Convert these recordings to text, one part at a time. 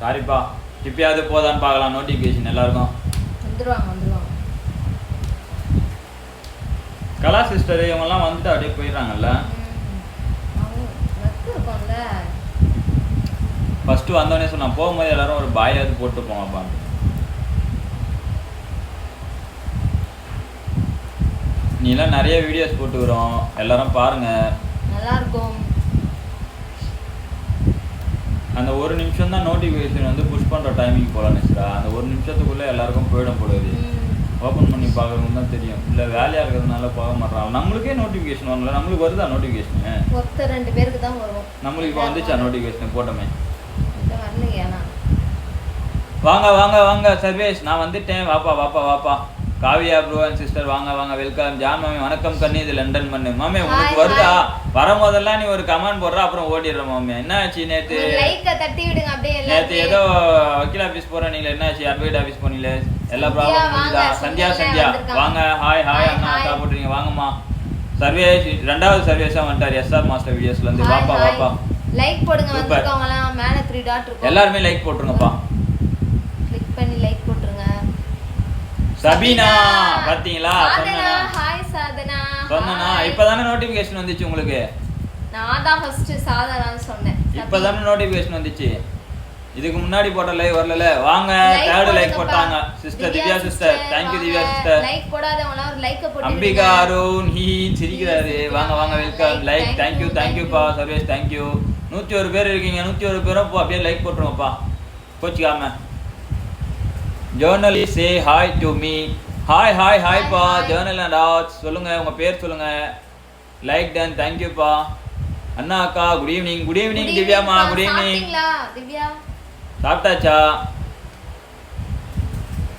சாரிப்பா. இப்பயாவது போதான்னு பார்க்கலாம். நோட்டிஃபிகேஷன் எல்லாருக்கும். வந்துருவாங்க வந்துருவாங்க. கலா சிஸ்டர் இவங்கெல்லாம் வந்துட்டு அப்படியே போயிடுறாங்கல்ல? ஃபர்ஸ்ட் வந்தோடனே சொன்னான் போகும்போது எல்லாரும் ஒரு பாயாவது போட்டு போங்கப்பா. நீலாம் நிறைய வீடியோஸ் போட்டுக்கிறோம். எல்லாரும் பாருங்க. நல்லா இருக்கும் அந்த ஒரு நிமிஷம் தான் நோட்டிஃபிகேஷன் வந்து புஷ் பண்ற டைமிங் போல நினைச்சா அந்த ஒரு நிமிஷத்துக்குள்ள எல்லாருக்கும் போயிடும் போடுது ம். ஓப்பன் பண்ணி பார்க்கறவங்க தான் தெரியும். இல்லை வேலையாக இருக்கிறதுனால பார்க்க மாட்டாங்க நம்மளுக்கே நோட்டிஃபிகேஷன் வரல நம்மளுக்கு வருதா நோட்டிஃபிகேஷன் ஒருத்தர் ரெண்டு பேருக்கு தான் வரும். நம்மளுக்கு இப்போ வந்துச்சா நோட்டிஃபிகேஷன் போட்டோமே. வாங்க வாங்க வாங்க சர்வேஷ். நான் வந்துட்டேன். வாப்பா வாப்பா வாப்பா. காவியா ப்ரோ அண்ட் சிஸ்டர் வாங்க வாங்க வெல்கம் ஜான் மாமி வணக்கம். கண்ணு இது லண்டன் மண்ணு. மாமி உனக்கு வருதா. வரும்போதெல்லாம் நீ ஒரு கமெண்ட் போடுற அப்புறம் ஓடிடுற மாமி. என்ன ஆச்சு நேத்து நேத்து ஏதோ வக்கீல் ஆபீஸ் போற நீங்க என்ன ஆச்சு அட்வைட் ஆபீஸ் போனீங்களே? எல்லா ப்ராப்ளம் சந்தியா சந்தியா. வாங்க ஹாய் ஹாய் அண்ணா. அக்கா போட்டுறீங்க வாங்கம்மா. சர்வேஷ் ரெண்டாவது சர்வேஸா வந்துட்டார் எஸ்ஆர் மாஸ்டர் வீடியோஸ்ல இருந்து. வாப்பா வாப்பா. லைக் போடுங்க Super. வந்திருக்கவங்கலாம். மேல த்ரீ டாட் இருக்கும். எல்லாருமே லைக் போட்டுருங்கப்பா கிளிக் பண்ணி லைக் போட்டுருங்க சபீனா பாத்தீங்களா? சாதனா. ஹாய் சாதனா. சொன்னனா. இப்பதானே நோட்டிபிகேஷன் வந்துச்சு உங்களுக்கு? நான் தான் ஃபர்ஸ்ட் சாதனான்னு சொன்னேன். இப்பதானே நோட்டிபிகேஷன் வந்துச்சு. இதுக்கு முன்னாடி போட்ட லைவ் வரல வாங்க தேர்ட் லைக் போட்டாங்க. Sister Divya sister thank you Divya sister like போடாதவங்க ஒரு லைக்க போட்டு அம்பிகா அருண் ஹீ சிரிக்கிறாரு. வாங்க வாங்க welcome like thank you you, தேங்க்யூப்பா thank you. Sarvesh thank you நூற்றி ஒரு பேர் இருக்கீங்க. நூற்றி ஒரு பேரும் போ அப்படியே லைக் போட்டுருங்கப்பா கோச்சிக்காம. ஜேர்னலி say hi to me hi hi ஹாய்ப்பா. Journal and arts சொல்லுங்க உங்க பேர் சொல்லுங்க. லைக் டன் தேங்க்யூப்பா அண்ணா அக்கா குட் ஈவினிங் குட் ஈவினிங் திவ்யாமா குட் ஈவினிங் சாப்பிட்டாச்சா?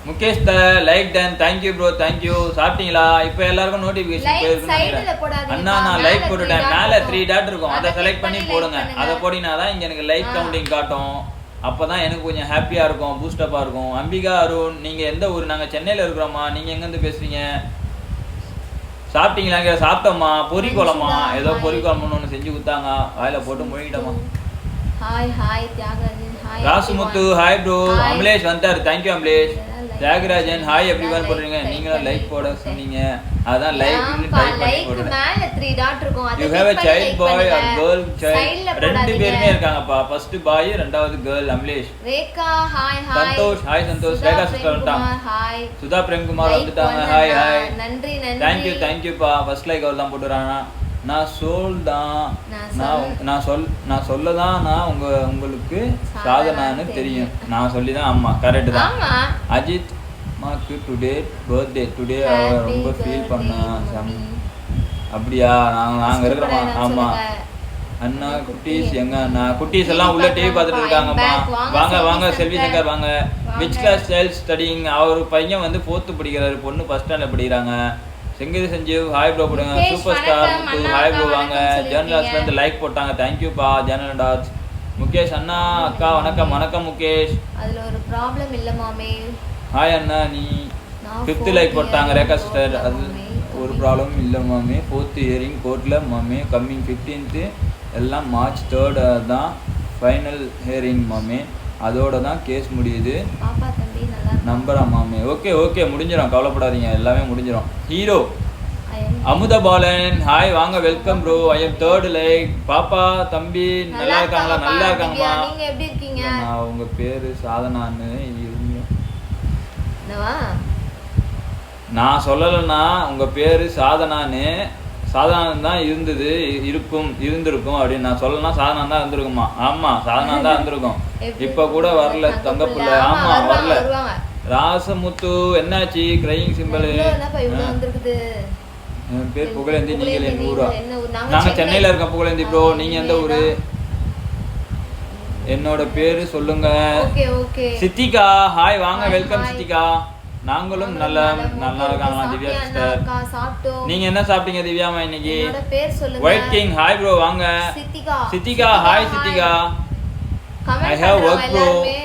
Mukesh the like done thank you bro thank you சாப்பிட்டீங்களா? இப்போ எல்லாருக்கும் நோட்டிஃபிகேஷன் போயிருக்குன்னு. அண்ணா நான் லைக் போட்டுட்டேன். மேலே. த்ரீ டாட் இருக்கும். அதை செலக்ட் பண்ணி போடுங்க. அதை போடினா தான் இங்க எனக்கு லைக். கவுண்டிங் காட்டும். அப்பதான் எனக்கு கொஞ்சம் ஹாப்பியா இருக்கும் பூஸ்டப்பா இருக்கும். அம்பிகா அருண் நீங்க எந்த ஊர்? நாங்க சென்னையில இருக்கிறோமா நீங்க எங்க இருந்து பேசுறீங்க? சாப்பிட்டீங்களா? சாப்பிட்டோமா? பொரி குழம்பா? ஏதோ. பொரி குழம்புன்னு ஒன்று செஞ்சு கொடுத்தாங்க. வாயில போட்டு முழுகிட்டோமா? Hi hi Thiagarajan hi Rasumuthu hi bro. Amalesh வந்தாரு thank you Amalesh. Thiagarajan hi everyone போடுறீங்க நீங்களும் லைக் போட போடுங்க. சொன்னீங்க அதான் லைக் டைப் பண்ணி மேல இருக்கும். அதை யூ ஹேவ் or பண்ணுங்க. girl child Side ல ரெண்டு. பேருமே இருக்காங்கப்பா ஃபர்ஸ்ட் பாய் ரெண்டாவது girl Amalesh Rekha hi hi Santhosh, hi Santhosh. Rekha sister வந்துட்டாங்க. ஹாய் சுதா பிரேம்குமார் வந்துட்டாங்க. ஹாய் ஹாய் நன்றி நன்றி தேங்க்யூ தேங்க்யூப்பா ஃபர்ஸ்ட் லைக் அவர் தான் போட்டுறாங்க நான் சொல் தான் நான் நான் சொல். நான் சொல் நான் சொல்ல தான் நான் உங்க உங்களுக்கு சாதனான்னு தெரியும். நான் சொல்லி தான் ஆமா கரெக்ட் தான் அஜித் மாக்கு டுடே பர்த்டே டுடே அவ ரொம்ப ஃபீல் பண்ணா. அப்படியா நாங்க நாங்க இருக்கிறோமா Super, ஆமா சொல்லுங்க. அண்ணா குட்டீஸ் குட்டி. எங்க அண்ணா குட்டீஸ் எல்லாம் உள்ள டிவி பார்த்துட்டு இருக்காங்கம்மா வாங்க, வாங்க செல்வி சங்கர். வாங்க. விச் கிளாஸ் சைல்ட் ஸ்டடிங் அவர் பையன் வந்து ஃபோர்த்து படிக்கிறாரு பொண்ணு ஃபர்ஸ்ட் ஸ்டாண்டர்ட் படிக்கிறாங்க செங்கதி சஞ்சீவ் ஹாய் ப்ரோ போடுங்க super star Muthu hi bro வாங்க. வணக்கம் ஜேர்னலாஸ்ல இருந்து சொல்லிருக்கீங்க. லைக் போட்டாங்க. தேங்க்யூப்பா ஜேர்னல் டாட்ஸ் முகேஷ் அண்ணா அக்கா வணக்கம். வணக்கம். முகேஷ். அதுல ஒரு ப்ராப்ளம் இல்ல மாமே. ஹாய் அண்ணா நீ நான் ஃபிஃப்த் fourth லைக் போட்டாங்க ரேகா சிஸ்டர் அது. ஒரு ப்ராப்ளம் இல்லை மாமி. ஃபோர்த் இயரிங் கோர்ட்டில் மாமி. கம்மிங் ஃபிஃப்டீன்த்து எல்லாம் மார்ச் தேர்டு தான் ஃபைனல் ஹியரிங் மாமி. அதோட தான் கேஸ் முடியுது. நம்புறா மாமி. ஓகே ஓகே முடிஞ்சிடும் கவலைப்படாதீங்க. எல்லாமே முடிஞ்சிடும் ஹீரோ அமுத பாலன் ஹாய் வாங்க. Welcome bro I am third like பாப்பா தம்பி நல்லா இருக்காங்களா? நல்லா இருக்காங்கம்மா திவ்யா, நீங்க எப்படி இருக்கீங்க? நான் உங்க பேரு சாதனான்னு இருந்தேன் நான் சொல்லலைன்னா உங்க பேரு சாதனான்னு சாதனான்னு தான் இருந்தது இருக்கும் இருந்திருக்கும் அப்படின்னு நான் சொல்லலாம் சாதனா தான் இருந்திருக்குமா ஆமா சாதனா தான் இருந்திருக்கும். இப்ப கூட வரல தங்க தங்கப்புள்ள புள்ள. ஆமா வரல. ராசமுத்து என்னாச்சு? கிரையிங் சிம்பிள் பேர் புகழேந்தி நீங்கள் புகழேந்தி, எங்க ஊரா? என்ன ஊர்? நாங்க நாங்க சென்னை. சென்னையில இருக்க புகழேந்தி ப்ரோ ஆ, நீங்க எந்த ஊரு? என்னோட பேரு சொல்லுங்க. சித்திகா ஹாய் வாங்க வெல்கம். சித்திகா. நாங்களும் நல்ல நல்லா இருக்காங்களா திவ்யா சிஸ்டர் நீங்க என்ன சாப்பிட்டீங்க திவ்யாமா இன்னைக்கு? பேர் ஒயிட் கிங் ஹாய் ப்ரோ வாங்க. சித்திகா. ஹாய் சித்திகா பண்றவங்க work bro. எல்லாருமே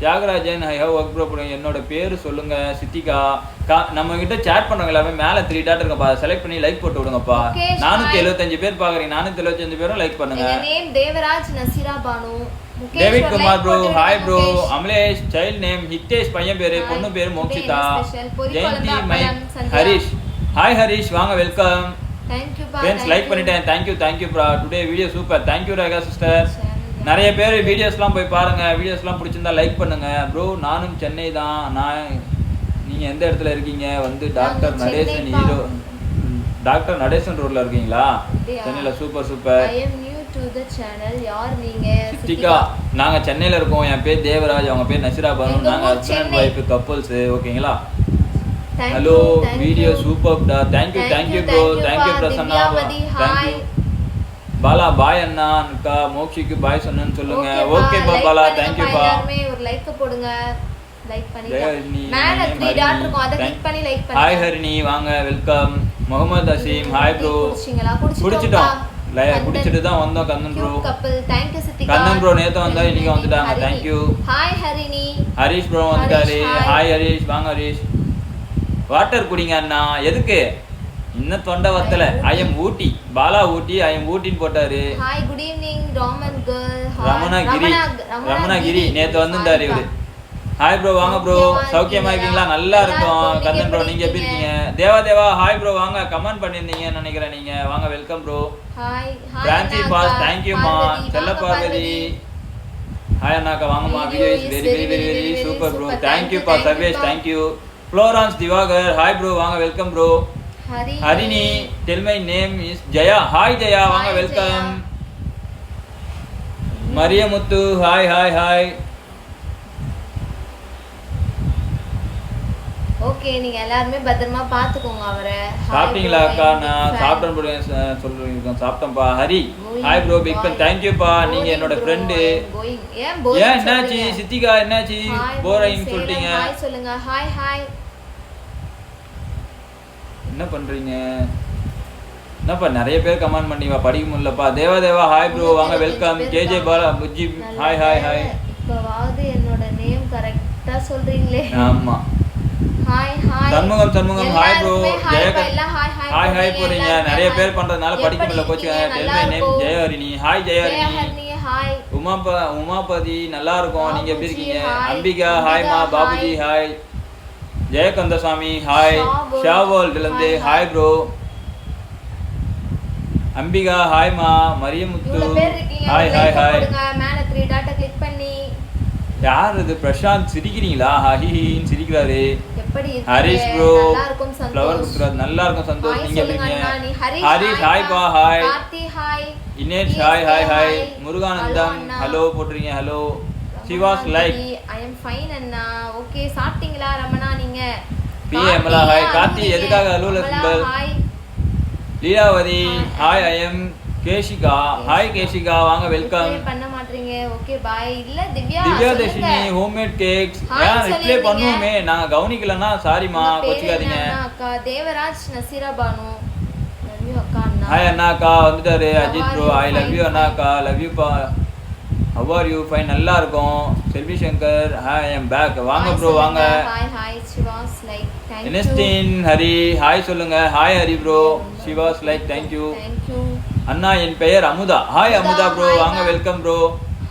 Thiyagarajan I have work bro என்னோட பேர் சொல்லுங்க சித்திகா. கா- நம்ம கிட்ட சேட் பண்றவங்க எல்லாமே மேல த்ரீ டாட் இருக்குப்பா செலக்ட் பண்ணி லைக் போட்டு விடுங்கப்பா. Hi. எழுபத்தஞ்சு பேர் பாக்குறீங்க. நானூத்தி எழுபத்தஞ்சு பேரும் லைக் பண்ணுங்க. Name Devaraj Nasira Banu. David Kumar bro hi bro. Amalesh child name Hitesh பையன் பேரு. பொண்ணு பேரு மோக்ஷிதா. ஜெயந்தி மை. ஹரிஷ். ஹாய் ஹரிஷ். வாங்க வெல்கம் பா, ஃப்ரெண்ட்ஸ் லைக். பண்ணிட்டேன். Thank you thank you bro today video super thank you Rekha sister. நிறைய பேர் வீடியோஸ்லாம் போய் பாருங்க. வீடியோஸ்லாம் பிடிச்சிருந்தா லைக் பண்ணுங்க. ப்ரோ நானும் சென்னை தான். நான் நீங்க எந்த இடத்துல இருக்கீங்க? வந்து doctor Nadesan hero doctor Nadesan ரோட்ல இருக்கீங்களா? சென்னையில சூப்பர் சூப்பர் சித்திகா நாங்க சென்னையில இருக்கோம். என் பேர் தேவராஜ். அவங்க பேர் நசிரா பானு. நாங்க ஹஸ்பண்ட். ஒய்ஃப் கப்புள்ஸ் ஓகேங்களா? Hello video. சூப்பர் டா thank you thank you bro thank you. Prasanna thank you. Bala bye அண்ணா அக்கா மோக்ஷிக்கு பாய் சொன்னேன்னு சொல்லுங்க. Okay ஓகே பா, பா like பாலா பண்ணுங்கப்பா, தேங்க்யூ பா. எல்லாருமே. ஒரு லைக் போடுங்க. லைக் மேல டாட் ஹரிணி. இருக்கும். அதை Thank- கிளிக் பண்ணி லைக் ஹாய் பண்ணுங்க. ஹரிணி வாங்க welcome Mohammed Aseem hi bro குடிச்சிட்டோம். ல- குடிச்சிட்டு தான் வந்தோம் கண்ணன் ப்ரோ கப்பல் தேங்க் யூ சித்திகா bro நேத்து வந்தா, இன்னைக்கு வந்துட்டாங்க. Hi Harini Harish bro hi. Hi Harish வாங்க ஹரிஷ் வாட்டர் குடிங்க அண்ணா. எதுக்கு? இன்னும் தொண்டை வத்தல. I am Ooty. Bala Ooty I am ஊட்டின்னு போட்டாரு. Hi good evening Raman girl Ramanagiri Ramanagiri நேத்து வந்திருந்தாரு இவரு. ஹாய் ப்ரோ வாங்க ப்ரோ சௌக்கியமா இருக்கீங்களா? நல்லா இருக்கும். கந்தன் ப்ரோ நீங்க எப்படி இருக்கீங்க? தேவா தேவா. ஹாய் ப்ரோ வாங்க கமெண்ட் பண்ணியிருந்தீங்கன்னு நினைக்கிறேன் நீங்க. வாங்க welcome bro hi Francy boss தேங்க்யூமா செல்ல பார்வதி. ஹாய் அண்ணாக்கா. வாங்கம்மா. Video is very very very very super bro super. Thank you Thank you, பா thank you, Sarvesh. Thank you Florence Diwakar hi bro வாங்க welcome bro Harini tell my name is Jaya hi Jaya வாங்க welcome. Mariyamuthu hi hi hi okay நீங்க எல்லாருமே பத்திரமா பாத்துக்கோங்க அவரை. சாப்பிட்டீங்களா அக்கா? நான். சாப்பிட்டேன் ப்ரோ சொல்றேன். சாப்பிட்டேன்ப்பா. Hari hi bro big. Fan தேங்க்யூப்பா நீங்க என்னோட ஃப்ரெண்டு. ஏன் என்னாச்சு? சொல்றீங்க? சித்திகா என்னாச்சு? சேலம், சொல்லிட்டீங்க. Hi சொல்லுங்க. ஹாய் ஹாய் என்ன பண்றீங்க? என்னப்பா நிறைய பேர் கமெண்ட் பண்ணீங்க படிக்க முடியலப்பா. தேவா தேவா ஹாய் ப்ரோ வாங்க welcome KJ Bala Bujji hi hi hi இப்பவாவது என்னோட நேம் கரெக்டா சொல்றீங்களே. ஆமா. Hi hi Shanmugam Shanmugam hi bro Jayakar hi hi போறீங்க நிறைய. பேர் பண்றதுனால படிக்க முடியல போச்சு? Tell my name. Jayaharini. Hi Jayaharini. Hi உமாப Umapathi நல்லா இருக்கும். நீங்க எப்படி இருக்கீங்க. அம்பிகா ஹாய்மா Babuji. Hi Jayakandasamy hi. Shah வேர்ல்டுல இருந்து Hi, hi. Hi bro Ambika ஹாய்மா Mariyamuthu. இவ்வளவு பேர் இருக்கீங்க. ஹாய் ஹாய் ஹாய் யார் இது? பிரசாந்த் சிரிக்கிறீங்களா? ஹஹிஹின்னு சிரிக்கிறாரு. ஹரிஷ் ப்ரோ ஃப்ளவர் குத்துறாரு நல்லா இருக்கும் சந்தோஷ். ஹாய் நீங்க எப்படி சொல்லுங்க இருக்கீங்க அண்ணா. நீ ஹரிஷ் ஹாய் பா hi hi Inesh hi hi hi. Muruganandam. Hello போட்டுறீங்க hello Sivas like I am fine Anna okay சாப்பிட்டீங்களா ரமணா நீங்க பி. அமலா, hi. கார்த்தி, எதுக்காக அலுவல Amala, symbol? hi. Leelavathi. Hi I am Keshika hi Keshika வாங்க வெல்கம் பண்ண மாட்டீங்க ஓகே பாய் இல்ல Divya Divya. Dharshini homemade cakes ஏன் reply. பண்ணுவோமே நாங்க கவனிக்கலன்னா சாரிமா கோச்சிக்காதீங்க? அக்கா தேவராஜ் நசீரா பானு அக்கா ஹாய் அண்ணா அக்கா வந்துட்டாரு Ajith bro? I love you அண்ணா. அக்கா லவ் யூ பா ஹவ் ஆர் யூ ஃபைன் நல்லா இருக்கும் Selvi Shankar hi I'm back வாங்க ப்ரோ வாங்க. Hi hi Sivas like thank you இனஸ்டின் Hari hi சொல்லுங்க. Hi Hari bro Sivas like thank you thank you அண்ணா என் பெயர் Amudha. Hi Amudha, bro வாங்க. Welcome bro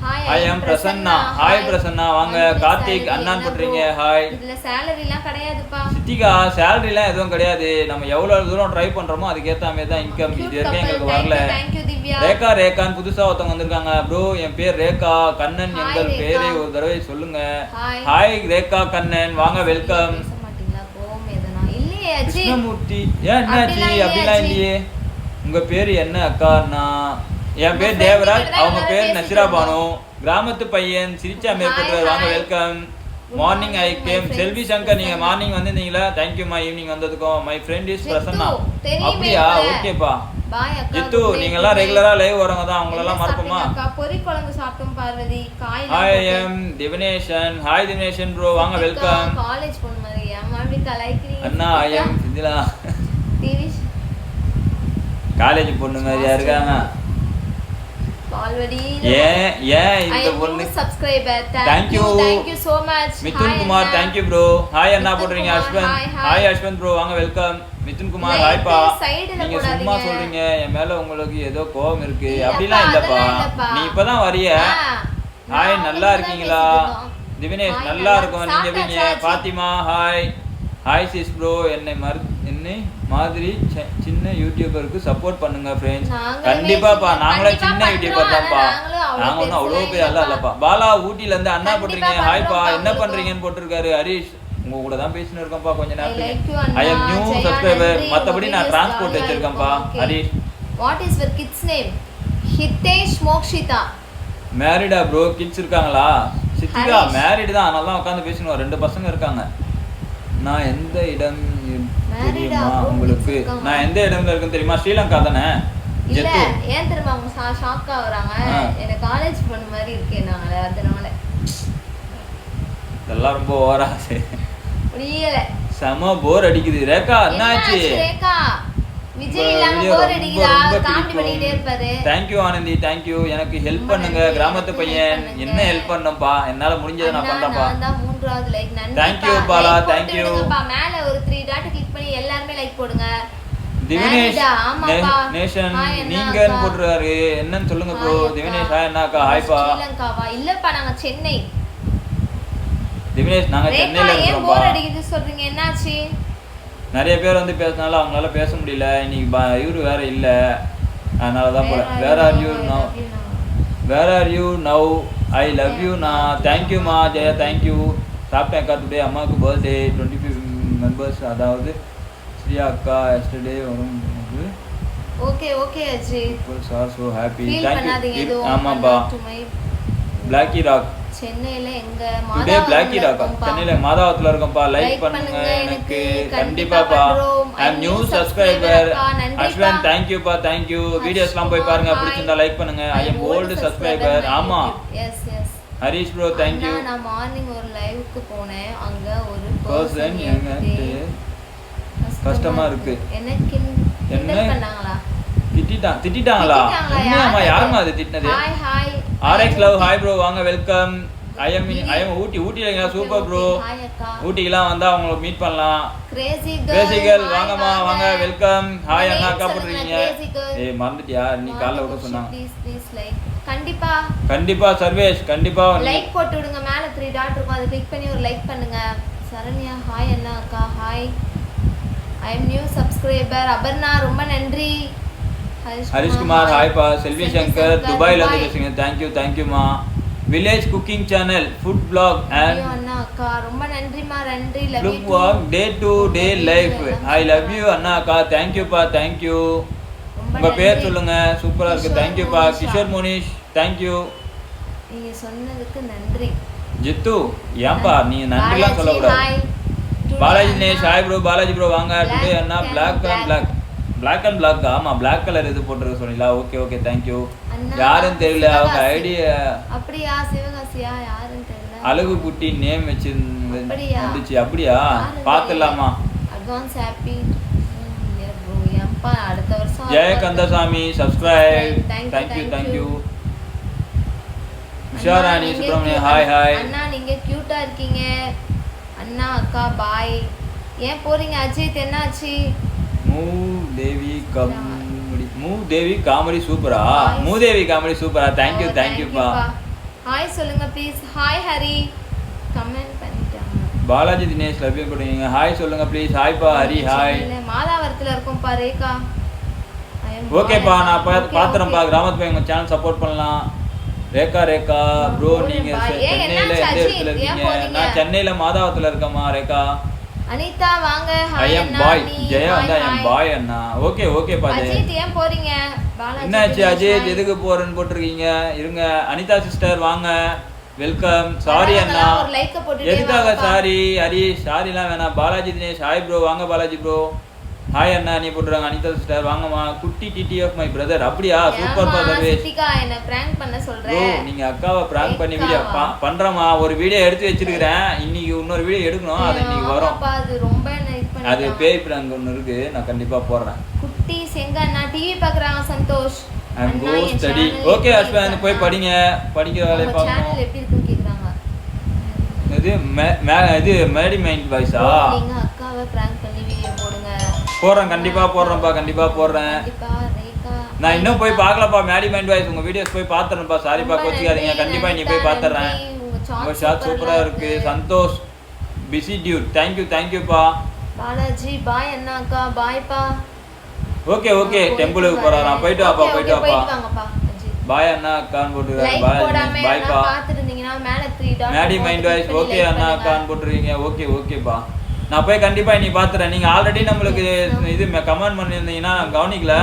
hi I'm Prasanna hi Prasanna வாங்க கார்த்திக் அண்ணான் போட்டுறீங்க hi இதுல salary எல்லாம் கிடையாதுப்பா. சித்திகா சேலரிலாம் எதுவும் கிடையாது. நம்ம எவ்வளவு தூரம் ட்ரை பண்றோமோ அதுக்கு ஏத்த மாதிரி தான் இன்கம் இது வரைக்கும் எங்களுக்கு வரல. ரேகா ரேகான்னு புதுசா ஒருத்தவங்க வந்திருக்காங்க. ப்ரோ என் பேர் ரேகா. கண்ணன் எங்கள். பேரை ஒரு தடவை சொல்லுங்க. ஹாய் ரேகா கண்ணன். வாங்க வெல்கம் கிருஷ்ணமூர்த்தி. ஏன் என்னாச்சு அப்படிலாம். இல்லையே உங்க பேர் என்ன அக்கா நான் என் பேர் தேவராஜ். அவங்க பேர் நசிரா பானு. கிராமத்து பையன் சிரிச்சா Hi, மேற்பட்டவர் வாங்க. Welcome morning I came. Selvi Shankar நீங்க. மார்னிங் வந்திருந்தீங்களா? தேங்க்யூமா evening வந்ததுக்கும். My friend is Prasanna. அப்படியா. ஓகேப்பா. ஜித்து நீங்க எல்லாம். ரெகுலரா லைவ் வரவங்க தான். அவங்களெல்லாம் என்ன மறப்போமா? பொரி குழம்பு சாப்பிட்டோம் பார்வதி. காய் hi am Divineshan hi Divineshan bro வாங்க வெல்கம் காலேஜ் பொண்ணு மாதிரி. ஏமா அப்படி கலாய்க்கிறீங்க. அண்ணா I am Sinthila TV college பொண்ணு மாதிரியா இருக்காங்க. ஏன் ஏன் இந்த பொண்ணு subscriber Thank you. so much. Mithun Hi, Kumar. Thank you bro hi அண்ணா போடுறீங்க அஸ்வந்த். ஹாய் அஸ்வந்த் ப்ரோ வாங்க வெல்கம் மிதுன் குமார் ல நீங்க சும்மா. சொல்றீங்க. என் மேல உங்களுக்கு ஏதோ கோவம் இருக்கு. அப்படிலாம் இல்லப்பா. நீ இப்பதான் வரிய. ஹாய் நல்லா இருக்கீங்களா. திவினேஷ் நல்லா இருக்கும். நீங்க எப்படிங்க? Fathima hi hi sis bro என்னை மறு என்னை மாதிரி சின்ன யூடியூபருக்கு சப்போர்ட் பண்ணுங்க ஃப்ரெண்ட்ஸ் கண்டிப்பாப்பா. நாங்களே சின்ன யூடியூபர். தான்ப்பா. நாங்க ஒன்றும் அவ்வளோ பெரிய அல்ல இல்லப்பா. பாலா ஊட்டில இருந்து அண்ணா போட்டிருக்கீங்க. ஹாய்ப்பா என்ன. பண்றீங்கன்னு போட்டிருக்காரு? ஹரிஷ் உங்க கூட தான் பேசினு இருக்கேன்ப்பா கொஞ்ச நேரத்துக்கு. ஐ எம் நியூ சப்ஸ்கிரைபர் உங்க நான் transport வச்சிருக்கேன்ப்பா. Harish. What is your kid's name? Hitesh Mokshitha மேரிடா bro kids இருக்காங்களா? சித்திகா. மேரிடு தான். தான் உட்காந்து பேசணும் ரெண்டு பசங்க இருக்காங்க. நான் எந்த இடம் தெரியுமா உங்களுக்கு. நான் எந்த இடம்ல இருக்குன்னு தெரியுமா? ஸ்ரீலங்கா தானே? இல்ல ஏன் தெரியுமா அவங்க ஷா- ஷாக் ஆகுறாங்க ஆ. எனக்கு காலேஜ் பொண்ணு மாதிரி இருக்கேனால அதனால. இதெல்லாம் ரொம்ப ஓவரா முடியல செம போர் அடிக்குது. ரேகா என்னாச்சு ரேகா? விஜய் இல்லாம போர் அடிக்குதா? காமெடி பண்ணிட்டே. இருப்பாரு. ஆனந்தி. எனக்கு ஹெல்ப் பண்ணுங்க. கிராமத்து பையன். என்ன ஹெல்ப் பண்ணப்பா என்னால முடிஞ்சதை நான் அண்ணா, பண்றேன்ப்பா நான் மூன்றாவது லைக் நன்றி பாலா, you. மேல ஒரு த்ரீ டாட் கிளிக் பண்ணி எல்லாருமே லைக் போடுங்க. திவினேஷ். நேஷன் நீங்கன்னு? போட்டுருக்காரு. என்னன்னு சொல்லுங்க ப்ரோ. திவினேஷ் ஹாய் அண்ணாக்கா. ஹாய்ப்பா ஸ்ரீலங்காவா இல்லப்பா நாங்க சென்னை. திவினேஷ் நாங்க சென்னையில போர் அடிக்குது சொல்றீங்க? என்னாச்சு? நிறைய பேர் வந்து பேசினாலும் அவங்களால பேச முடியல. இன்னைக்கு ப- இவரு வேற இல்ல. அதனால தான் போல. வேற are you now where are you now I love you நான் தேங்க்யூமா ஜெயா தேங்க்யூ சாப்பிட்டேன் அக்கா டுடே அம்மாவுக்கு பர்த்டே டுவெண்ட்டி ஃபைவ் மெம்பர்ஸ் அதாவது ஸ்ரீயா அக்கா எஸ்டர்டே வரும் okay okay Ajay are so happy thank you எதுவும் ஆமாப்பா. பிளாக்கி ராக் சென்னையில எங்க டுடே பிளாக்கி மாதாவரம்ல ராக்கா இருக்கோம்ப்பா. சென்னையில மாதாவத்துல இருக்கோம்ப்பா. லைக் பண்ணுங்க. எனக்கு எனக்கு. கண்டிப்பாப்பா. கண்டிப்பா பண்றோம். ஐ அம் I'm நியூ சப்ஸ்கிரைபர் அக்கா. நன்றிப்பா. அஸ்வன் தேங்க்யூப்பா தேங்க்யூ வீடியோஸ்லாம் போய் பாருங்க. பிடிச்சிருந்தா லைக் பண்ணுங்க. ஐ எம் ஓல்டு சப்ஸ்கிரைபர் ஆமா. Yes yes Harish bro thank you நான் மார்னிங் ஒரு லைவுக்கு போனேன். அங்க ஒரு பர்சன் என்கிட்ட கஷ்டமா இருக்கு. எனக்கு என்ன? பண்ணாங்களா? திட்டிட்டான். திட்டிட்டாங்களா? யாரு யாருமா அது திட்டினது? Hi hi RX love hi bro வாங்க welcome I am I am Ooty ஊட்டில சூப்பர் ப்ரோ ஊட்டிக்கெல்லாம் வந்தா அவங்கள மீட் பண்ணலாம். கிரேசி பேசிகள் வாங்கம்மா வாங்க. வெல்கம் ஹாய் அண்ணா அக்கா போட்டுருக்கீங்க. ஏய் மறந்துட்டியா? நீ காலைல விட சொன்னாங்க கண்டிப்பா. கண்டிப்பா சர்வேஷ் கண்டிப்பா. லைக் போட்டு விடுங்க மேல த்ரீ டாட் இருக்கும். அதை கிளிக் பண்ணி ஒரு லைக் பண்ணுங்க. சரண்யா ஹாய் அண்ணா அக்கா hi I am new subscriber Aparna ரொம்ப நன்றி. ஹரிஷ்குமார். ஹாய்ப்பா செல்வி சங்கர் துபாயில இருந்து. பேசுங்க தேங்க்யூ தேங்க்யூமா village cooking channel food blog and அண்ணா அக்கா ரொம்ப நன்றிமா நன்றி. Love look walk day to day life I love you அண்ணா அக்கா. தேங்க்யூப்பா தேங்க்யூ உங்க பேர் சொல்லுங்க. சூப்பரா இருக்கு. கிஷோர் தேங்க்யூப்பா. கிஷோர் மோனிஷ் தேங்க்யூ நீங்க சொன்னதுக்கு நன்றி. ஜித்து ஏன்பா? நீ நன்றிலாம் சொல்லக்கூடாது. Balaji Dinesh. Hi bro Balaji bro வாங்க. Today Anna. Black and. Black black and black ஆமா பிளாக் கலர் இது போட்டுருக்க சொன்னீங்களா? ஓகே ஓகே தேங்க்யூ யாருன்னு தெரியல அவங்க. ஐடியா அப்படியா சிவகாசியா? யாருன்னு தெரியல. அழகு குட்டி நேம் வச்சு அப்படியா? பார்த்துடலாமா? அட்வான்ஸ் ஹாப்பி அடுத்த வருஷம் Jayakandasamy subscribe thank you thank you. Usharani Subramaniam hi hi அண்ணா நீங்க கியூட்டா இருக்கீங்க. அண்ணா அக்கா பாய் ஏன் போறீங்க? அஜித் என்னாச்சு? மூ தேவி காமெடி மூ தேவி காமெடி சூப்பரா. மூதேவி காமெடி சூப்பரா. தேங்க்யூ Oh, தேங்க்யூப்பா ஹாய் சொல்லுங்க ப்ளீஸ் ஹாய் ஹரி. கமெண்ட் பண்ணிட்டாங்க. பாலாஜி தினேஷ் லவ் யூ கொடுங்க ஹாய் சொல்லுங்க ப்ளீஸ் ஹாய்ப்பா ஹரி ஹாய் சென்னையில மாதாவரத்துல இருக்கோம்ப்பா ரேகா. ஓகேப்பா. நான் பா பாத்துறேன்ப்பா. கிராமத்து பையன் உங்க சேனல் சப்போர்ட் பண்ணலாம். ரேகா ரேகா. ப்ரோ நீங்க பா. சென்னையில எந்த? இடத்துல இருக்கீங்க? நான் சென்னையில மாதாவத்துல இருக்கேம்மா ரேகா. அனிதா வாங்க. ஐ அண்ணா பாய் ஜெயா வந்து ஐ ஹாய். பாய் அண்ணா. ஓகே ஓகேப்பா ஜெய அஜித் ஏன் போறீங்க? என்னாச்சு அஜித். எதுக்கு போறேன்னு போட்டிருக்கீங்க? இருங்க. அனிதா சிஸ்டர் வாங்க. வெல்கம் சாரி அண்ணா. எதுக்காக. சாரி ஹரிஷ் சாரிலாம் வேணாம். பாலாஜி தினேஷ். ஹாய் ப்ரோ வாங்க பாலாஜி ப்ரோ ஹாய் அண்ணா நீ போட்டுறாங்க அனிதா சிஸ்டர் வாங்கம்மா குட்டி டிடி ஆஃப் மை பிரதர் அப்படியா? சூப்பர் பா சர்வேஷ் என்ன prank பண்ண சொல்றேன் நீங்க அக்காவை பிராங்க் பண்ணி வீடியோ? பண்றேம்மா. ஒரு வீடியோ எடுத்து வச்சிருக்கிறேன். இன்னைக்கு இன்னொரு வீடியோ எடுக்கணும். அது இன்னைக்கு வரும். அது ரொம்ப அது. பேய் பிராங்க் ஒன்று இருக்கு. நான் கண்டிப்பா போடுறேன். குட்டி செங்க அண்ணா டிவி பாக்குறாங்க Santhosh. I'm go study okay Ashwan போய்? படிங்க. படிக்கிற வேலையை channel பார்க்கணும் எப்படி இருக்குன்னு கேக்குறாங்க. இது இது மேடி மைண்ட் வாய்ஸா நீங்க அக்காவை prank பண்ணி வீடியோ போடுறேன் கண்டிப்பா போடுறேன்ப்பா கண்டிப்பா போடுறேன். நான் இன்னும் போய் பார்க்கலப்பா மேடி மைண்ட் வாய்ஸ் உங்க வீடியோஸ் போய் பார்த்துறேன்ப்பா. சாரிப்பா கோச்சிக்காதீங்க. நன்றி, கண்டிப்பா நீ போய் பார்த்துறேன். உங்க shot உங்க ஷாட் சூப்பரா இருக்கு. சந்தோஷ் பிஸி டியூட் தேங்க்யூ தேங்க்யூப்பா பாலாஜி பாய் அண்ணாக்கா பாய்ப்பா ஓகே ஓகே டெம்பிளுக்கு போறோம் நான் போயிட்டு வாப்பா போயிட்டு வாப்பா. பாய் அண்ணா அக்கான்னு போட்டுருக்காரு. லைக் பாய் பாய்ப்பா மேடி மைண்ட் வாய்ஸ் ஓகே அண்ணா அக்கான்னு போட்டுருக்கீங்க. ஓகே ஓகேப்பா நான் போய் கண்டிப்பா நீ பாத்துறேன். நீங்க ஆல்ரெடி நம்மளுக்கு இது கமெண்ட் பண்ணியிருந்தீங்கன்னா கவனிக்கல.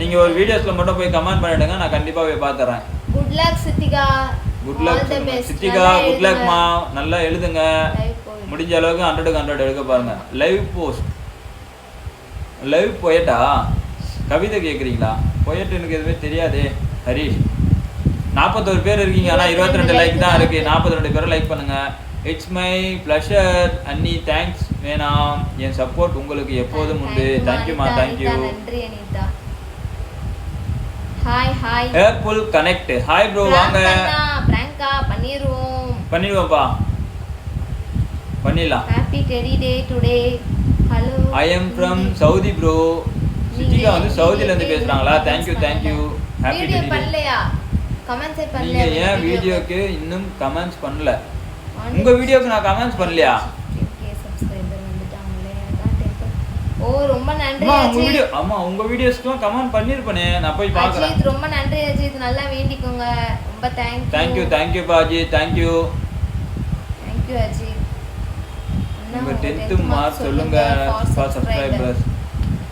நீங்க ஒரு வீடியோஸ்ல மட்டும் போய் கமெண்ட் பண்ணிடுங்க நான் கண்டிப்பா போய் பாத்துறேன். Good luck Siddika. Good luck Siddika. Good Lakhma நல்லா எழுதுங்க. முடிஞ்ச அளவுக்கு ஹண்ட்ரடுக்கு ஹண்ட்ரட் எடுக்க பாருங்க. லைவ் போஸ்ட் லைவ் போயட்டா கவிதை கேட்குறீங்களா போயட்டு எனக்கு எதுவுமே தெரியாதே. ஹரிஷ். நாற்பத்தோரு பேர் இருக்கீங்க. ஆனால் இருபத்தி ரெண்டு லைக் தான் இருக்கு. நாற்பத்தி ரெண்டு பேரும் லைக் பண்ணுங்க. இட்ஸ் மை ப்ளஷர் அண்ணி. தேங்க்ஸ் வேணாம். என் சப்போர்ட் உங்களுக்கு எப்போதும் உண்டு. தேங்க்யூமா தேங்க்யூ ஹாய் ஹாய் ஏர்புல் கனெக்ட் ஹாய் ப்ரோ வாங்க. பிராங்கா பண்ணிடுவோம் பண்ணிடுவோம்ப்பா. பண்ணிடலாம். Happy teddy day today hello I am from Saudi bro Siddika வந்து சவுதில இருந்து பேசுறாங்களா? Thank you thank you happy video teddy பண்ணலையா? கமெண்ட்ஸே நீங்க பண்ணலையா? ஏன் வீடியோக்கு இன்னும் கமெண்ட்ஸ் பண்ணல? உங்க வீடியோக்கு நான் கமெண்ட்ஸ் பண்ணலையா சப்ஸ்கிரைபர் வந்துட்டாங்களே அதான் temple. ஓ ரொம்ப நன்றி அம்மா உங்க வீடியோ அஜித் அம்மா உங்க வீடியோஸ்க்குலாம் கமெண்ட் பண்ணிருப்பனே நான் போய் பார்க்கறேன் அஜித் ரொம்ப நன்றி அஜித். நல்லா வேண்டிக்கோங்க. ரொம்ப thank you thank you thank you Baji. Thank you thank you Ajith. அண்ணா, உங்க உங்க 10th 10th மார்க் சொல்லுங்க for சப்ஸ்கிரைபர்ஸ்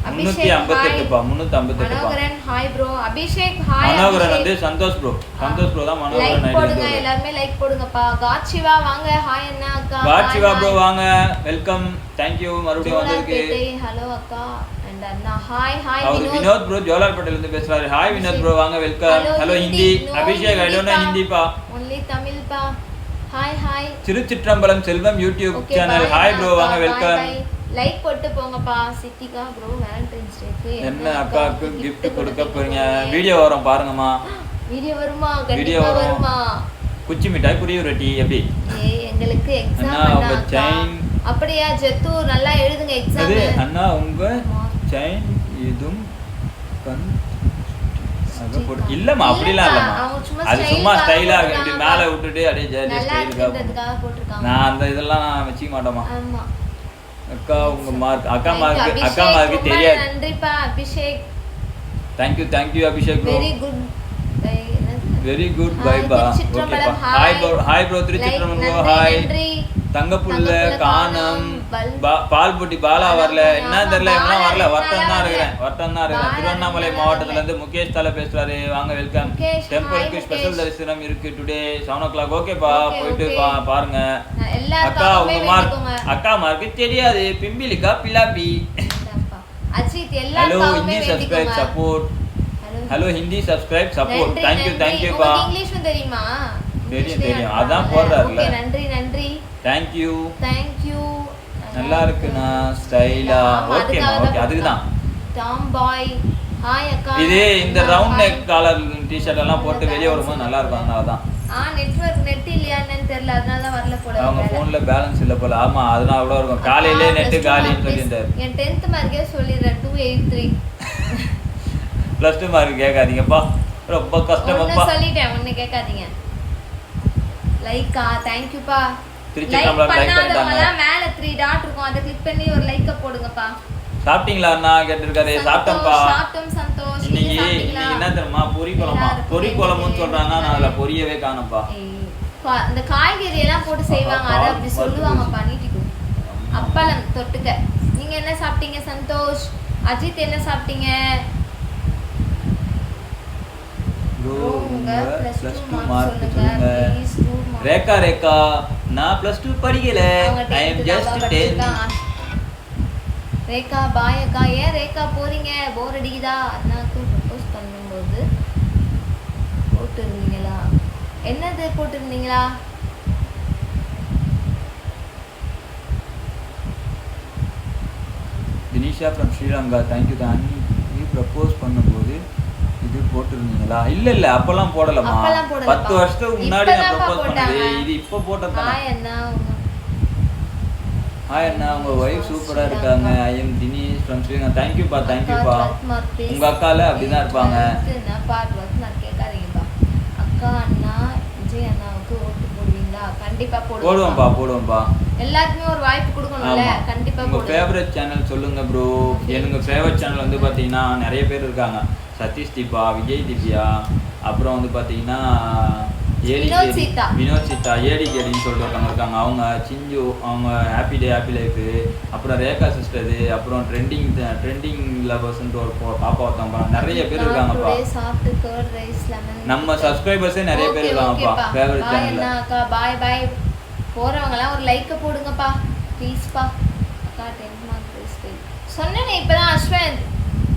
அபிஷேக் ஐம்பத்தி hi. எட்டுப்பா முன்னூத்தி ஐம்பத்தி எட்டுப்பா Manoharan hi bro Abhishek hi Manoharan வந்து சந்தோஷ் ப்ரோ சந்தோஷ் ப்ரோ தான் மனோகரன் லைக் ஐடி போடுங்க வந்து எல்லாருமே லைக் போடுங்கப்பா. காட்சிவா வாங்க. ஹாய் அண்ணா அக்கா. வாட்சிவா ப்ரோ வாங்க. வெல்கம் தேங்க்யூ மறுபடியும் வந்திருக்கு. ஹலோ அக்கா. அண்ட் அண்ணா ஹாய் ஹாய் அவர் வினோத். வினோத் ப்ரோ ஜோலார்பேட்டையில இருந்து பேசுறாரு. ஹாய் வினோத் ப்ரோ வாங்க. Welcome hello. Hindi Abhishek I don't know Hindi ஹிந்திப்பா ஒன்லி தமிழ் பா. Hi hi Thiruchitrambalam Selvam YouTube channel hi bro வாங்க. வெல்கம் லைக் போட்டு போங்கப்பா சித்திகா ப்ரோ வேலண்டைன்ஸ் டேக்கு என்ன அக்காவுக்கு gift கொடுக்க போறீங்க. வீடியோ வரும் பாருங்கம்மா. வீடியோ வருமா? கண்டிப்பா வரும். வருமா? குச்சி மிட்டாய் புரிய ரொட்டி. எப்படி? ஏய் எங்களுக்கு எக்ஸாம் அண்ணா, உங்க chain. அப்படியா ஜெத்து நல்லா எழுதுங்க அது எக்ஸாம் அண்ணா உங்க செயின் இதும் கண் அது போட்டு இல்லம்மா அப்படிலாம் இல்லம்மா. அவங்க சும்மா அது சும்மா ஸ்டைலா இப்படி போட்டிருக்காங்க. மேல விட்டுட்டு அப்படியே ஜாலியா நல்லா ஸ்டைலுக்காக இருக்குன்றதுக்காக போட்டிருக்காங்க. நான் அந்த இதெல்லாம் வச்சுக்க மாட்டோமா ஆமா. அக்கா உங்க மார்க் அக்கா மார்க். அக்கா மார்க் தெரியாது. நன்றிப்பா Abhishek. Thank you thank you Abhishek bro very good very good பைபா Thiruchitrambalam, ஓகேப்பா hi. Hi bro hi bro Thiruchitrambalam hi தங்கப்புள்ள காணம். பா- பால்புட்டி பாலா வரல. என்ன தெரியல எல்லாம் வரல. வட்டம் தான் இருக்கிறேன். வட்டம் தான் இருக்கிறேன். திருவண்ணாமலை மாவட்டத்துல இருந்து முகேஷ் தலை பேசுறாரு. வாங்க வெல்கம் டெம்பிளுக்கு ஸ்பெஷல். தரிசனம் இருக்கு டுடே செவன் ஓ கிளாக் ஓகேப்பா போயிட்டு பாருங்க. அக்கா உங்க மார்க் அக்கா மார்க் தெரியாது. பிம்பிலிக்கா பிலாபி hello Hindi subscribe support. Hello Hindi subscribe support thank you. தேங்க்யூப்பா இங்கிலீஷும் தெரியுமா? தெரியும், தெரியும். அதான். Okay, நன்றி நன்றி. தேங்க்யூ தேங்க்யூ நல்லா இருக்குண்ணா ஸ்டைலா ஓகேம்மா ஓகே அதுக்கு தான் டாம் பாய் ஹாய் அக்கா இது இந்த ரவுண்ட். நெக் காலர் டிஷர்ட் எல்லாம் போட்டு வெளியே வரும்போது நல்லா இருக்கும் அதனால தான் ஆ நெட்வொர்க் நெட் இல்லையா என்னன்னு தெரியல அதனால தான் வரல போல அவங்க. போன்ல பேலன்ஸ் இல்ல போல. ஆமா அதனால கூட இருக்கும். காலையிலே two காலின்னு சொல்லியிருந்தாரு. என் டென்த் மார்க்கே சொல்லிடுறேன் two eight three plus two mark கேட்காதீங்கப்பா. ரொம்ப கஷ்டமாப்பா. சொல்லிட்டேன் ஒன்னு கேட்காதீங்க. லைக்கா தேங்க்யூப்பா லைக் பண்ணிட்டாங்க. மேல த்ரீ டாட் இருக்கும். அதை கிளிக் பண்ணி ஒரு லைக்க போடுங்கப்பா. சாப்பிட்டீங்களா அண்ணா? கேட்டிருக்காரு. சாப்பிட்டேன்ப்பா. சந்தோஷ், சாப்பிட்டோம் சந்தோஷ். இன்னைக்கு இன்னைக்கு? என்ன தெரியுமா? பொரி குழம்பா? பொரி குழம்புன்னு. சொல்றாங்க. நான் அதுல பொரியவே காணும்ப்பா. இந்த காய்கறி எல்லாம் போட்டு செய்வாங்க. அதை அப்படி பால் சொல்லுவாங்கப்பா நீட்டிக்கு. அப்பளம் தொட்டுக்க. நீங்க என்ன சாப்பிட்டீங்க சந்தோஷ்? அஜித் என்ன சாப்பிட்டீங்க? Bro, உங்க உங்க plus plus two two mark mark சொல்லுங்க, சொல்லுங்க. please, two mark. Rekha Rekha நான் பிளஸ் டூ படிக்கல. I am 10th just ten. Rekha bye அக்கா ஏன் ரேகா போறீங்க? போர் அடிக்குதா? அண்ணாக்கு ப்ரப்போஸ் பண்ணும்போது போட்டிருந்தீங்களா? என்னது போட்டிருந்தீங்களா? Dinisha from Sri Lanka. Thank you தான் நீ ப்ரப்போஸ் பண்ணும்போது இது போட்டிருந்தீங்களா? இல்ல இல்ல அப்பெல்லாம் போடலமா அப்பெல்லாம் போடலப்பா. பத்து வருஷத்துக்கு முன்னாடி நான் ப்ரப்போஸ் பண்ணது. இது இப்போ போட்டது ஹாய் அண்ணா உங்க- ஒய்ஃப் சூப்பரா இருக்காங்க. I am Dinesh from Sri Lanka தேங்க்யூப்பா தேங்க்யூப்பா உங்க அக்கால அப்படிதான் இருப்பாங்க. அக்கா அண்ணா விஜய் அண்ணாவுக்கு ஓட்டு போடுவீங்களா? கண்டிப்பா போடுவோம் போடுவோம்ப்பா போடுவோம்ப்பா. எல்லாருக்குமே ஒரு வாய்ப்பு கொடுக்கணும்ல? கண்டிப்பா உங்க ஃபேவரட் சேனல் சொல்லுங்க ப்ரோ எனக்கு ஃபேவரட் சேனல் வந்து பாத்தீங்கன்னா நிறைய பேர் இருக்காங்க. சதீஷ் தீபா விஜய் திவ்யா அப்புறம் வந்து பாத்தீங்கன்னா ஏடி வினோத் சீதா. வினோத் சீதா ஏடி கேடின்னு சொல்லிட்டு ஒருத்தவங்க இருக்காங்க. அவங்க சிஞ்சு அவங்க ஹாப்பி டே ஹாப்பி லைஃப் அப்புறம் ரேகா சிஸ்டர் அப்புறம் ட்ரெண்டிங் ட்ரெண்டிங் லவர்ஸ்ன்ட்டு ஒரு பாப்பா ஒருத்தவங்க. நிறைய பேர் இருக்காங்கப்பா. நம்ம ஏ நிறைய பேர் இருக்காங்கப்பா, okayப்பா. favorite Bye channel ல. அண்ணா, அக்கா பாய் பாய் போறவங்கலாம் ஒரு லைக் போடுங்கப்பா. ப்ளீஸ்ப்பா அக்கா மார்க் சொன்னேனே இப்பதான் அஸ்வந்த்.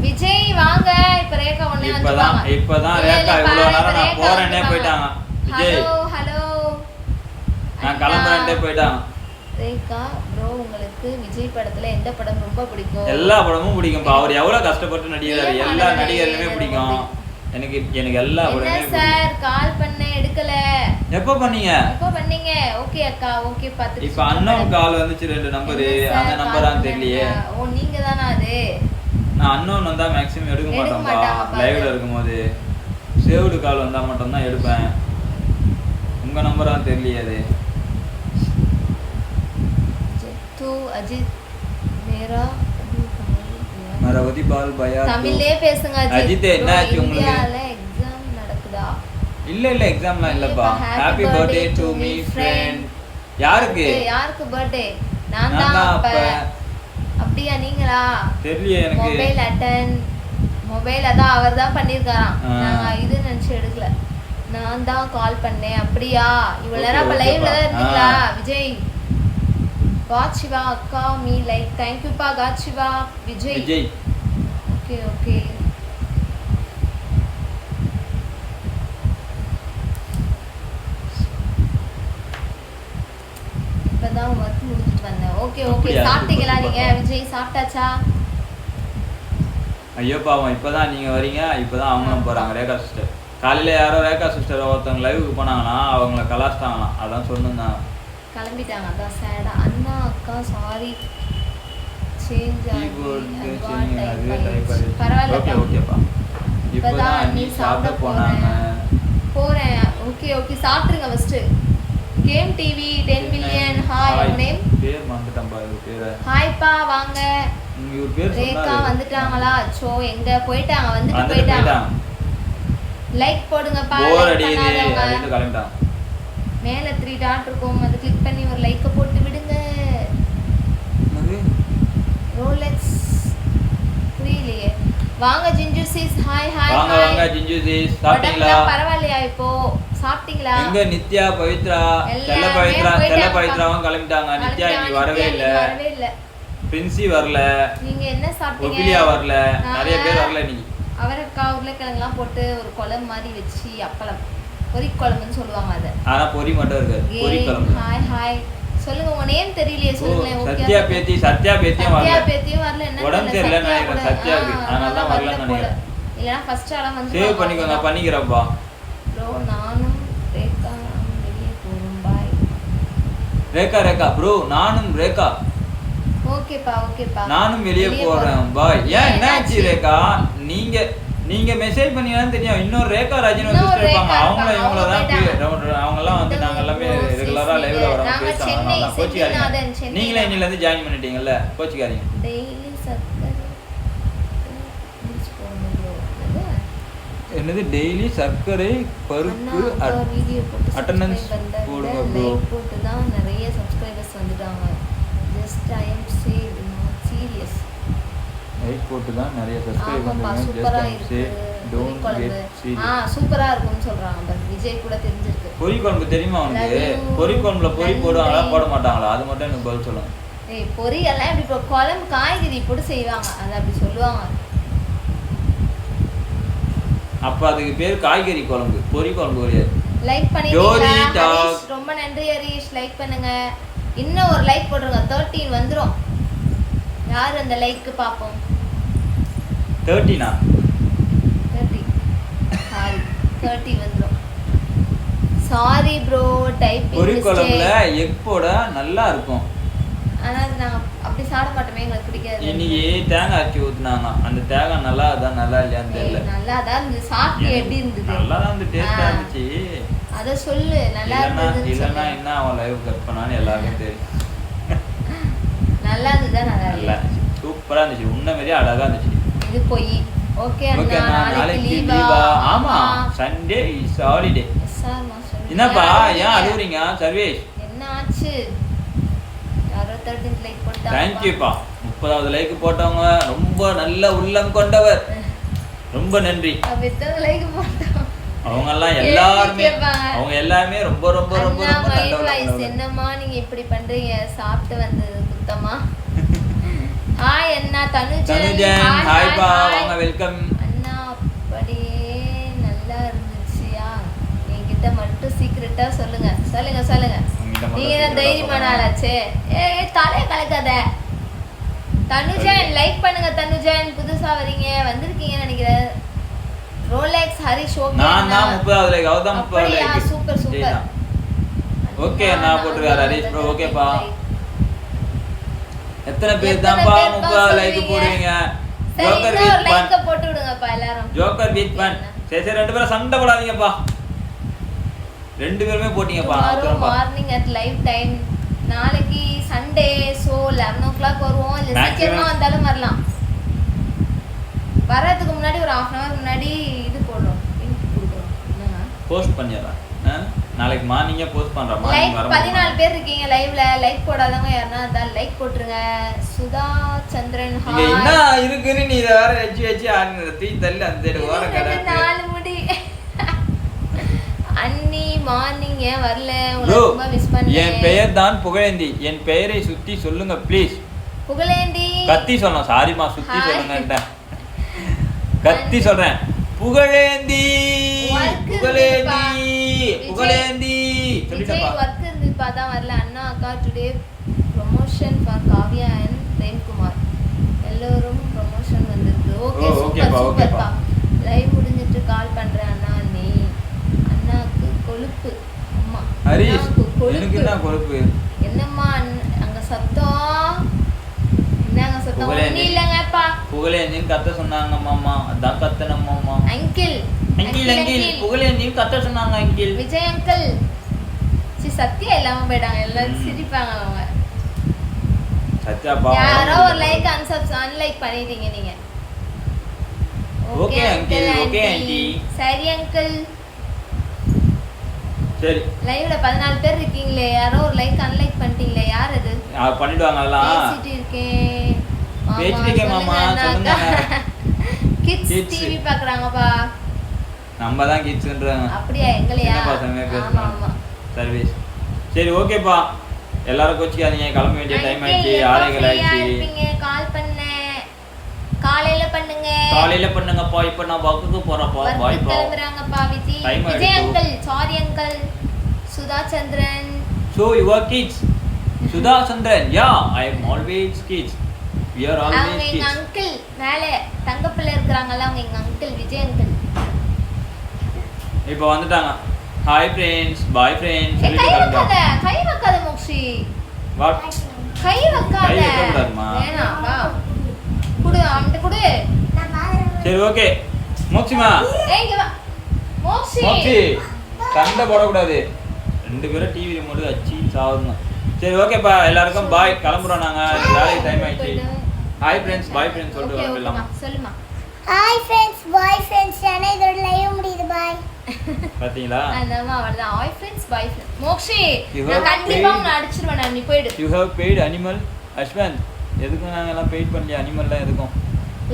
விஜய் வாங்க. இப்ப ரேகா ஒண்ணே இப்பதான் இப்பதான் ரேகா இவ்வளவு நேரம் நான் போறேன்னே போயிட்டாங்க. விஜய். Hello hello. நான் கிளம்புறேன்ட்டே போயிட்டாங்க. ரேகா ப்ரோ உங்களுக்கு விஜய் படத்துல எந்த படம் ரொம்ப பிடிக்கும்? எல்லா படமும் பிடிக்கும்பா. அவர் எவ்வளவு கஷ்டப்பட்டு நடிக்கிறாரு? ஏன் எல்லா நடிகர்களுமே பிடிக்கும். எனக்கு எனக்கு எல்லா படமே பிடிக்கும். சார் கால் பண்ண எடுக்கல. எப்போ பண்ணீங்க? எப்போ பண்ணீங்க? ஓகே அக்கா ஓகே பார்த்து இப்ப அன்னோன் கால் வந்துச்சு ரெண்டு நம்பரு அந்த நம்பரான்னு தெரியலையே. ஓ நீங்க தானா அது? நான் அன்னோன் வந்தா மேக்ஸிமம் எடுக்க மாட்டேன்ப்பா. லைவ்ல இருக்கும்போது. சேவ்டு கால் வந்தா மட்டும் தான் எடுப்பேன். உங்க நம்பரான்னு தெரியலையே அது. ஜெத்து அஜித் மேரா மரவதி பால் பயா தமிழ்லயே பேசுங்க அஜித், என்ன ஆச்சு உங்களுக்கு? எக்ஸாம் நடக்குதா? இல்ல இல்ல எக்ஸாம்லாம் இல்லப்பா. Happy birthday to me friend யாருக்கு? யாருக்கு பர்த்டே நான் தான் அப்ப. அப்படியா நீங்களா? தெரியலையே எனக்கு. மொபைல் அட்டன் மொபைல் அதான் அவர் தான் பண்ணியிருக்காராம் ஆ. நாங்க இது நினைச்சு எடுக்கல. நான் தான் கால் பண்ணேன். அப்படியா? இவ்வளவு நேரம் அப்ப லைவ்ல தான். இருந்தீங்களா. விஜய். காட்சிவா அக்கா மீ லைக் தேங்க்யூப்பா காட்சிவா விஜய். விஜய். Okay okay. இப்பதான் ஒர்க் ஓகே ஓகே? சாப்பிட்டீங்களா நீங்க. விஜய் சாப்பிட்டாச்சா? ஐயோ பாவம். இப்பதான் நீங்க வரீங்க. இப்பதான் அவங்களும் போறாங்க. ரேகா சிஸ்டர் காலையில யாரோ ரேகா சிஸ்டர் ஒருத்தவங்க லைவுக்கு போனாங்களாம் அவங்கள கலாச்சிட்டாங்களாம். அதான் சொன்னாங்க கிளம்பிட்டாங்க. அதான் சேடா அண்ணா அக்கா சாரி சேஞ்ச் பரவாயில்ல ஓகேப்பா. இப்பதான் நீ சாப்பிட போனாங்க. போறேன். Okay okay. சாப்பிட்டுருங்க first game TV ten million hi. உங்க நேம்? பேர் மறந்துட்டேன்பா இவர் பேரை. ஹாய்ப்பா வாங்க. இவர் பேர் ரேகா வந்துட்டாங்களா? சோ எங்க போயிட்டாங்க? வந்துட்டு போயிட்டாங்க. லைக் போடுங்கப்பா போர் அடிக்குது. கிளம்பிட்டான் மேல த்ரீ டாட் இருக்கும். அதை கிளிக் பண்ணி ஒரு லைக்க போட்டு விடுங்க? ரோலெக்ஸ் வாங்க ஜிஞ்சு சீஸ். ஹாய் ஹாய் வாங்க வாங்க ஜிஞ்சு ஜீஸ் சாப்பிட்டீங்களா? பரவாயில்லையா இப்போ? சாப்பிட்டீங்களா? எங்க நித்யா பவித்ரா? செல்ல பவித்ரா செல்ல. பவித்ராவும் கிளம்பிட்டாங்க. நித்யா இன்னைக்கு வரவே இல்ல. வரவே இல்ல. பிரின்சி வரல. நீங்க என்ன சாப்பிட்டீங்க? ஒபிலியா வரல. நிறைய பேர் நாங்க வரல இன்னைக்கு. அவரைக்காய் உருளைக்கிழங்குலாம் போட்டு ஒரு குழம்பு மாதிரி வச்சு அப்பளம். பொரி குழம்புன்னு சொல்லுவாங்க அதை. ஆனா பொரி மட்டும் இருக்காது பொரி குழம்பு ஹாய் ஹாய் சொல்லுங்க உங்க நேம் தெரியலையே சொல்லுங்களேன் சத்யா? பேத்தி சத்யா பேத்தியும் சத்யா வரல. பேத்தியும் வரல என்ன உடம்பு தெரியல, சரியில்லைன்னு சத்யா அதனால தான் வரல. நினைக்கிறேன். இல்லைன்னா ஃபர்ஸ்ட் ஆளா வந்து சேவ் பண்ணிக்கோங்க பண்ணிக்கிறப்பா ப்ரோ நானும் ரேகா வெளியே போறோம் பாய் ரேகா ரேகா ப்ரோ நானும் ரேகா. ஓகேப்பா ஓகேப்பா. நானும் வெளியே போறேன் பாய் ஏன் என்னாச்சு? ரேகா? நீங்க நீங்க மெசேஜ் பண்ணீங்கன்னு தெரியும். இன்னொரு ரேகா ராஜன் சிஸ்டர் இருப்பாங்க. அவங்கள இவங்கள தான் அவங்க எல்லாம் வந்து நாங்க எல்லாமே ரெகுலரா லைவ்ல வரோம். பேசுவாங்க சென்னை நீங்களே. இன்னில இருந்து ஜாயின் பண்ணிட்டீங்கல்ல? கோச்சிக்காதீங்க டெய்லி bro. என்னது? டெய்லி சர்க்கரை பருப்பு விட போடுங்க like போட்டு தான் நிறைய subscribers வந்துட்டாங்க. Am saying, not serious. Like போட்டு தான் நிறைய சப்ஸ்கிரைப் பண்ணுங்க. Just. Say don't. Get a, serious சூப்பரா இருக்கும்னு சொல்றாங்க. பாரு. விஜய் கூட தெரிஞ்சிருக்கு. பொரி குழம்பு தெரியுமா உனக்கு. பொரி குழம்புல பொரி. போடுவாங்களா போட மாட்டாங்களா அது மட்டும் எனக்கு பதில் சொல்லுங்க. ஏய், பொரி எல்லாம் இப்படி இப்போ குழம்பு காய்கறி போட்டு செய்வாங்க. அதை அப்படி சொல்லுவாங்க. அப்ப அதுக்கு பேர் காய்கறி குழம்பு. பொரி குழம்பு கிடையாது லைக் பண்ணிட்டீங்களா? ரொம்ப நன்றி ஹரிஷ். லைக் பண்ணுங்க. இன்னும் ஒரு லைக் போட்டுருங்க. தேர்ட்டீன் வந்துரும். யார் அந்த லைக் பார்ப்போம் தேர்ட்டினா thirty sorry thirty sorry bro type பொரி குழம்புல எக் போட நல்லா இருக்கும். ஆனா அது நாங்க அப்படி சாப்பிட மாட்டோமே எங்களுக்கு பிடிக்காது. இன்னைக்கு தேங்காய் அரைச்சி ஊத்துனாங்க அந்த தேங்காய் நல்லா அதான் நல்லா இல்லையான்னு தெரியல. நல்லா தான் இருந்தது. சாப்பிட்டு எப்படி இருந்தது? நல்லா தான் வந்து டேஸ்டா. இருந்துச்சு. அத சொல்லு நல்லா இல்லைன்னா சொல்லு. என்ன அவன் லைவ் கட் பண்ணான்னு எல்லாருக்கும் தெரியும். நல்லா இருந்ததா நல்லா இல்லையா சூப்பரா இருந்துச்சு. உன்ன மாதிரியே அழகா இருந்துச்சு. இது போய். ஓகே அண்ணா நாளைக்கு லீவா ஆமா சண்டே இஸ் ஹாலிடே என்னப்பா ஏன் அழுவுறீங்க சர்வேஷ்? என்ன ஆச்சு? தேர்ட்டீன் லைக் தேங்க்யூப்பா முப்பதாவது லைக் போட்டவங்க ரொம்ப நல்ல உள்ளம் கொண்டவர். ரொம்ப நன்றி. எத்தனை லைக் போட்டோம் அவங்க எல்லாம் எல்லாருமே. அவங்க எல்லாருமே ரொம்ப ரொம்ப ரொம்ப ரொம்ப. என்னம்மா நீங்க இப்படி பண்றீங்க? சாப்பிட்டு வந்தது குத்தமா ஹாய் அண்ணா தனுஜன் hi, hi. வாங்க வெல்கம் அண்ணா அப்படியே நல்லா இருந்துச்சியா? என்கிட்ட மட்டும் சீக்கிரட்டா சொல்லுங்க. சொல்லுங்க சொல்லுங்க. நீங்க தான் தைரியமான. ஆளாச்சே. ஏ தலைய கலக்காத. தனுஜன் லைக் பண்ணுங்க தனுஜன். புதுசா வரீங்க. வந்திருக்கீங்கன்னு நினைக்கிறேன். ரோலெக்ஸ் ஹரிஷ் ஓகே நான் தான் முப்பதாவது லைக் அவர் தான் முப்பதாவது அப்படியா? Like super super. ஓகே அண்ணா போட்டிருக்காரு ஹரிஷ் ப்ரோ ஓகேப்பா எத்தனை பேர் தான்ப்பா முப்பதாவது லைக்? போடுவீங்க? ஜோக்கர் வித் பன் போட்டு விடுங்கப்பா எல்லாரும். ஜோக்கர் வித் பன் சரி சரி ரெண்டு பேரும் சண்டை போடாதீங்கப்பா. ரெண்டு பேருமே போட்டீங்கப்பா. மார்னிங் அட் லைவ் டைம் நாளைக்கு Sunday so eleven o'clock வருவோம். இல்லை சீக்கிரமா வந்தாலும் வரலாம். வர்றதுக்கு முன்னாடி ஒரு ஹாஃப் அன் ஹவர் முன்னாடி இது போடுறோம். போஸ்ட் பண்ணிடுறேன்? நாளைக்கு மார்னிங்கே போஸ்ட் மார்னிங் லைக் பதினாலு பேர் இருக்கீங்க லைவ்ல லைக் போடாதவங்க யாருன்னா அதான் லைக் போட்டுருங்க. சுதா சந்திரன் ஹாய் என்ன இருக்குன்னு நீ இதை வேற வச்சு வச்சு ஆடுன தூக்கி தள்ளி அந்த சைடு ஓர கடை நாலு முடி. அண்ணி மார்னிங் ஏன் வரல? ரொம்ப மிஸ் என் பண்ணேன் பெயர் தான் புகழேந்தி. என் பெயரை சுத்தி சொல்லுங்க ப்ளீஸ் புகழேந்தி. கத்தி சொன்னோம் சாரிமா சுத்தி. சொல்லுங்கன்ட்டேன் கத்தி சொல்றேன். புகழேந்தி புகழேந்தி. புகழேந்தி. விஜய் சொல்லிட்டப்பா. ஒர்க் இருந்துப்பா தான் வரல. அண்ணா அக்கா today promotion for Kavya and Premkumar. எல்லோரும் ப்ரொமோஷன் வந்திருக்கு. ஓகே சூப்பர் ஓகேப்பா, சூப்பர்ப்பா. லைவ் முடிஞ்சிட்டு கால் பண்றேன் அண்ணா நீ அண்ணாக்கு கொழுப்பு. அம்மா ஹரிஷ் அண்ணாக்கு எனக்கு என்ன கொழுப்பு? கொழுப்பு என்னம்மா அங்க சத்தம்? இல்லைங்கப்பா புகழேந்தின்னு கத்த மாமா. அதான் கத்தன மாமா. அங்கிள். அங்கிள் அங்கிள் கத்த சொன்னாங்க அங்கிள். விஜய் அங்கிள். சி சத்தியா இல்லாம போயிட்டாங்க. எல்லாரும். சிரிப்பாங்க அவங்க சத்யாப்பா யாரோ ஒரு லைக் அன்சப்ஸ் அன்லைக் பண்ணிட்டீங்க நீங்க. okay, aunty. சரி அங்கிள் சரி. லைவ்ல பேர் இருக்கீங்களே. யாரோ ஒரு லைக் அன்லைக் பண்ணிட்டீங்களே. யார் அது? அது பண்ணிடுவாங்க அதெல்லாம். பேசிட்டு இருக்கேன். பேசிட்டு இருக்கேன் மாமா, சொல்லுங்க. கிட்ஸ். டிவி பாக்குறாங்கப்பா நம்ம தான் கிட்ஸ்ன்றாங்க அப்படியா எங்களையா? சின்ன பசங்க பேசுறாங்க. சர்வீஸ். சரி ஓகேப்பா. எல்லாரும் கோச்சிக்காதீங்க. கிளம்ப வேண்டிய டைம் ஆயிடுச்சு. ஆரைகள் ஆயிடுச்சு. கால் பண்ணேன் காலையில பண்ணுங்க. காலையில பண்ணுங்கப்பா. இப்ப நான் ஒர்க்குக்கு போறப்பா Work பாய்ப்பா கிளம்புறாங்கப்பா Vijay Vijay. Uncle sorry uncle Sudha Chandran. So your kids Sudha Chandran. Yeah I am always kids we are அவங்க ஆல்வேஸ் எங்க கிட்ஸ் அங்கிள் மேல தங்கப்பிள்ளை இருக்கிறாங்கல்ல அவங்க எங்க அங்கிள் விஜய் அங்கிள் இப்போ வந்துட்டாங்க. ஹாய் ஃப்ரெண்ட்ஸ் பாய் ஃப்ரெண்ட்ஸ் ஏய், கை சொல்லிட்டு வைக்காத கை வைக்காத மோக்ஷி. வாட் கை வைக்காத. வைக்கக்கூடாதும்மா. வேணாம் வா. குடு அவன்கிட்ட குடு. சரி ஓகே மோக்சிமா ஏய் இங்க வா. மோக்ஷி. மோக்சி சண்டை போடக்கூடாது. ரெண்டு பேரும் டிவி ரிமோட் வச்சு சாவுங்க. சரி ஓகேப்பா எல்லாருக்கும் பாய் கிளம்புறோம் நாங்க. வேலைக்கு டைம் ஆயிடுச்சு. ஹாய் ஃப்ரெண்ட்ஸ் பாய் ஃப்ரெண்ட்ஸ் சொல்லிட்டு ஓகேம்மா. சொல்லுமா? ஹாய் ஃப்ரெண்ட்ஸ் பாய் ஃப்ரெண்ட்ஸ் ஏன்னா இதோட லைவ் முடியுது பாய் பாத்தீங்களா? அந்தம்மா அவள்தான். Boyfriends boyfriend Mokshi You நான் have கண்டிப்பா paid- உன்னை அடிச்சிருவேன் நான் நீ போயிடு. You have paid animal Ashwanth எதுக்கும் நாங்கள் எல்லாம் பெய்ட் பண்ணலையா? அனிமல்லாம் எதுக்கும்?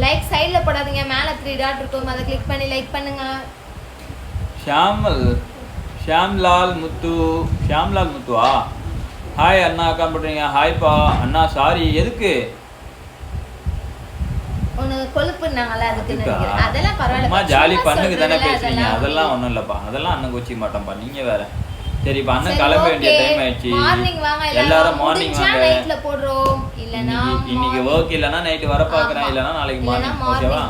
லைக் சைடுல போடாதீங்க. மேல த்ரீ டாட் இருக்கும். அதை கிளிக் பண்ணி லைக் பண்ணுங்க. ஷியாமல் ஷியாம்லால் முத்து ஷியாம்லால் முத்துவா? ஹாய் அண்ணா அக்கா பண்ணுறீங்க ஹாய்ப்பா அண்ணா சாரி எதுக்கு? அதுக்கு அதெல்லாம் பரவாயில்ல ஜாலி பண்ணுக்கு தானே பேசுறீங்க. அதெல்லாம். ஒன்றும் இல்லைப்பா. அதெல்லாம் அண்ணன் கோச்சிக்க மாட்டோம்ப்பா நீங்க வேற. சரி இப்போ அண்ணன் கிளம்ப வேண்டிய டைம் ஆயிடுச்சு. எல்லாரும் மார்னிங் வாங்க. நைட்ல போடுறோம். இல்லனா இன்னைக்கு ஒர்க் இல்லைன்னா நைட்டு வர பார்க்குறேன். ஆமா. இல்லைன்னா நாளைக்கு மார்னிங் ஓகேவா.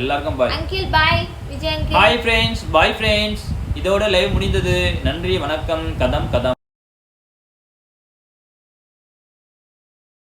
எல்லாருக்கும் bye uncle bye Vijay uncle hi friends bye friends இதோட லைவ் முடிந்தது. நன்றி வணக்கம். கதம் கதம்.